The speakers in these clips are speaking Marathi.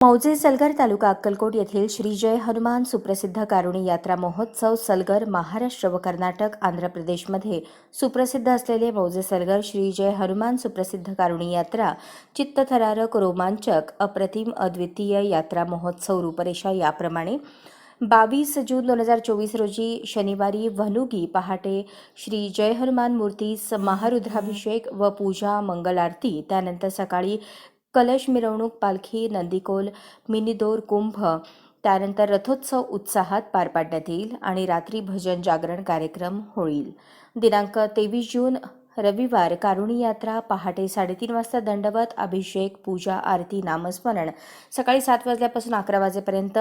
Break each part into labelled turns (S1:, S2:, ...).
S1: मौजे सलगर तालुका अक्कलकोट येथील श्री जय हनुमान सुप्रसिद्ध कारुणी यात्रा महोत्सव सलगर महाराष्ट्र व कर्नाटक आंध्र प्रदेशमध्ये सुप्रसिद्ध असलेले मौजे सलगर श्री जय हनुमान सुप्रसिद्ध कारुणी यात्रा चित्तथरारक रोमांचक अप्रतिम अद्वितीय यात्रा महोत्सव रूपरेषा याप्रमाणे बावीस जून दोन हजार चोवीस रोजी शनिवारी वनुगी पहाटे श्री जय हनुमान मूर्तीस महारुद्राभिषेक व पूजा मंगल आरती त्यानंतर सकाळी कलश मिरवणूक पालखी नंदीकोल मिनीदोर कुंभ त्यानंतर रथोत्सव उत्साहात पार पाडण्यात येईल आणि रात्री भजन जागरण कार्यक्रम होईल. दिनांक तेवीस जून रविवार कारुणी यात्रा पहाटे साडेतीन वाजता दंडवत अभिषेक पूजा आरती नामस्मरण. सकाळी सात वाजल्यापासून अकरा वाजेपर्यंत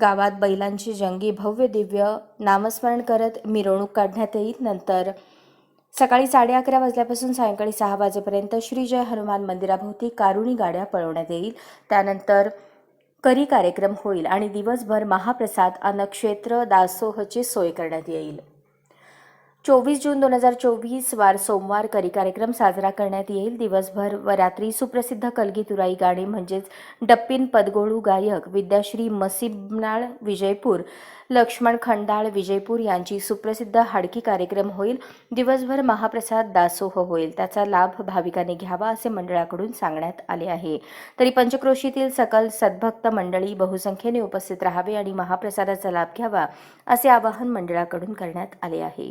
S1: गावात बैलांची जंगी भव्य दिव्य नामस्मरण करत मिरवणूक काढण्यात येईल. नंतर सकाळी साडे अकरा वाजल्यापासून सायंकाळी सहा वाजेपर्यंत श्री जय हनुमान मंदिराभोवती कारुणी गाड्या पळवण्यात येईल. त्यानंतर करी कार्यक्रम होईल आणि दिवसभर महाप्रसाद अन्नक्षेत्र दासोहची सोय करण्यात येईल. चोवीस जून दोन हजार चोवीस वार सोमवार करी कार्यक्रम साजरा करण्यात येईल. दिवसभर व रात्री सुप्रसिद्ध कलगी तुराई गाणी म्हणजेच डप्पिन पदगोळू गायक विद्याश्री मसिबनाळ विजयपूर लक्ष्मण खंडाळ विजयपूर यांची सुप्रसिद्ध हाडकी कार्यक्रम होईल. दिवसभर महाप्रसाद दासोह होईल. त्याचा लाभ भाविकांनी घ्यावा असे मंडळाकडून सांगण्यात आले आहे. तरी पंचक्रोशीतील सकल सद्भक्त मंडळी बहुसंख्येने उपस्थित राहावे आणि महाप्रसादाचा लाभ घ्यावा असे आवाहन मंडळाकडून करण्यात आले आहे.